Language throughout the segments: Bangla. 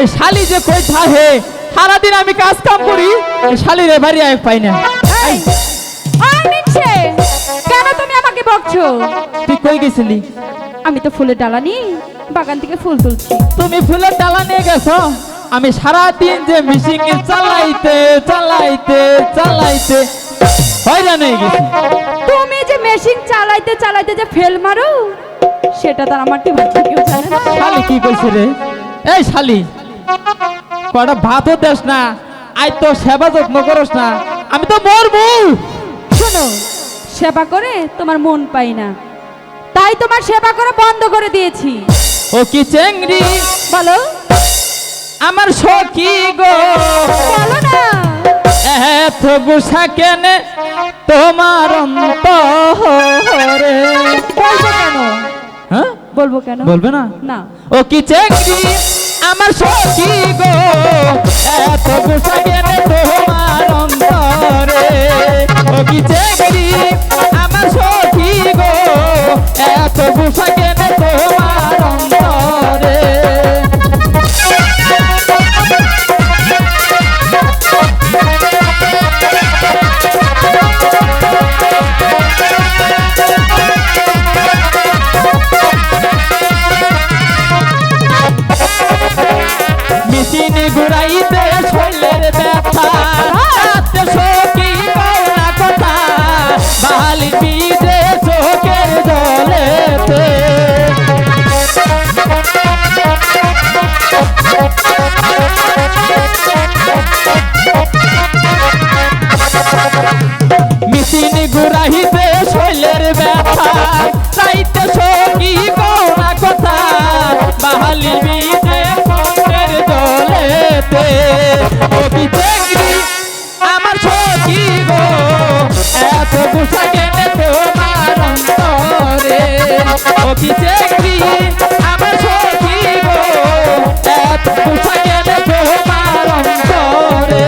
এই শালি যে কই থাহে সারাদিন আমি কাজ কাম করি এই শালির এবারে আয় পাই না। কেন তুমি আমাকে বকছো? তুই কই গেছিলি? আমি তো ফুলের ডালা নিয়ে বাগান থেকে ফুল তুলছি। তুমি ফুলের ডালা নিয়ে গেছো? আমি সারাদিন যে মিশিং চালাইতে চালাইতে চালাইতে হয়রান হয়ে গেছি। তুমি যে মেশিন চালাইতে চালাইতে যে ফেল মারো সেটা তো আমার বাচ্চা কেউ জানে না। শালি কি কইছে রে? এই শালি কটা ভাতও দেস না আই তো সেবা যত্ন করস না আমি তো মরবো। শোনো সেবা করে তোমার মন পাই না। তাই তোমার সেবা করে বন্ধ করে দিয়েছি। ও কি চেংড়ি? বলো। আমার সখী গো। বলো না। এত গুসা কেনে? তোমার অন্তরে। বলব কেন? হ্যাঁ? বলব কেন? বলবে না? না। ও কি চেংড়ি? আমার সখী গো এত গুসা ঘুরাইতে শৈলের ব্যথা। রাতে সখী পাওনা কথা বালি বিদে চোখের জলেতে। মেশিন ঘুরাইতে ও কি আমার সখী গো এত গুসা কেনে তোমার অন্তরে।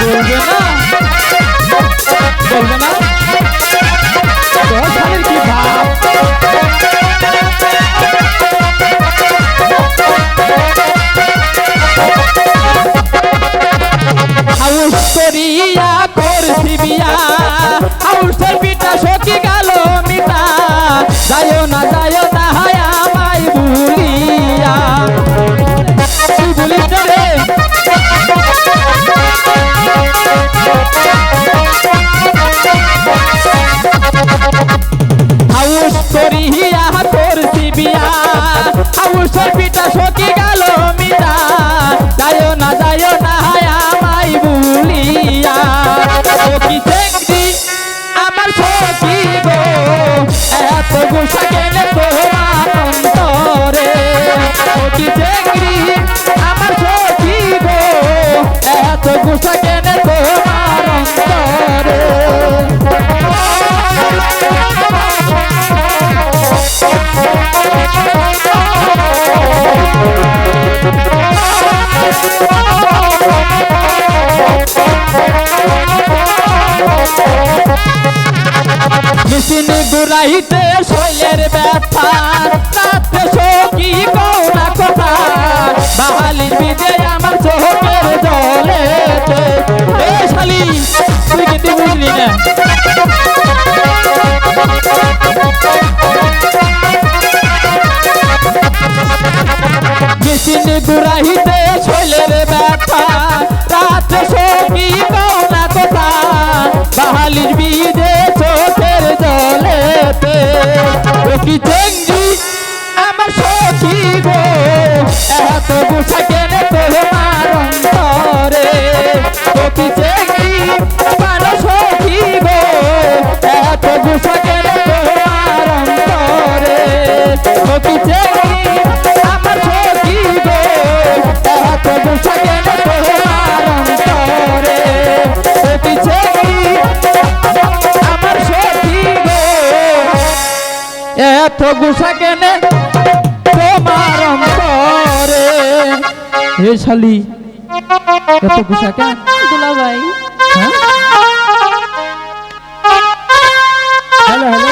বলবে না? বলবে না? তোর কি ভাব? হাউস করিয়া করছি বিয়া। হাউসের পিঠা সকি হাউসের পিতা সকি গেল মিতা যায় না যায় না আমায় সখী আমার সখী গো? এত গুসা কেন তোমার মেশিন গুড়াইতে শৈলের ব্যথা মেশিন গুড়াইতে শৈলের ব্যথা। রাতে সখী কৌনা কথা? বাহালির বিদে চোখের জলেতে। কি চেঙ্গি আমার সখী গো, এত গুছা কেনে তোমার অন্তরে। ও কি চেঙ্গি আমার সখী গো, এত গুছা কেনে তোমার অন্তরে। ও কি চেঙ্গি এত গুসা কেনে তোমার অন্তরে। হে শালি এত গুসা কেন? দুলা ভাই হ্যাঁ? Hello hello.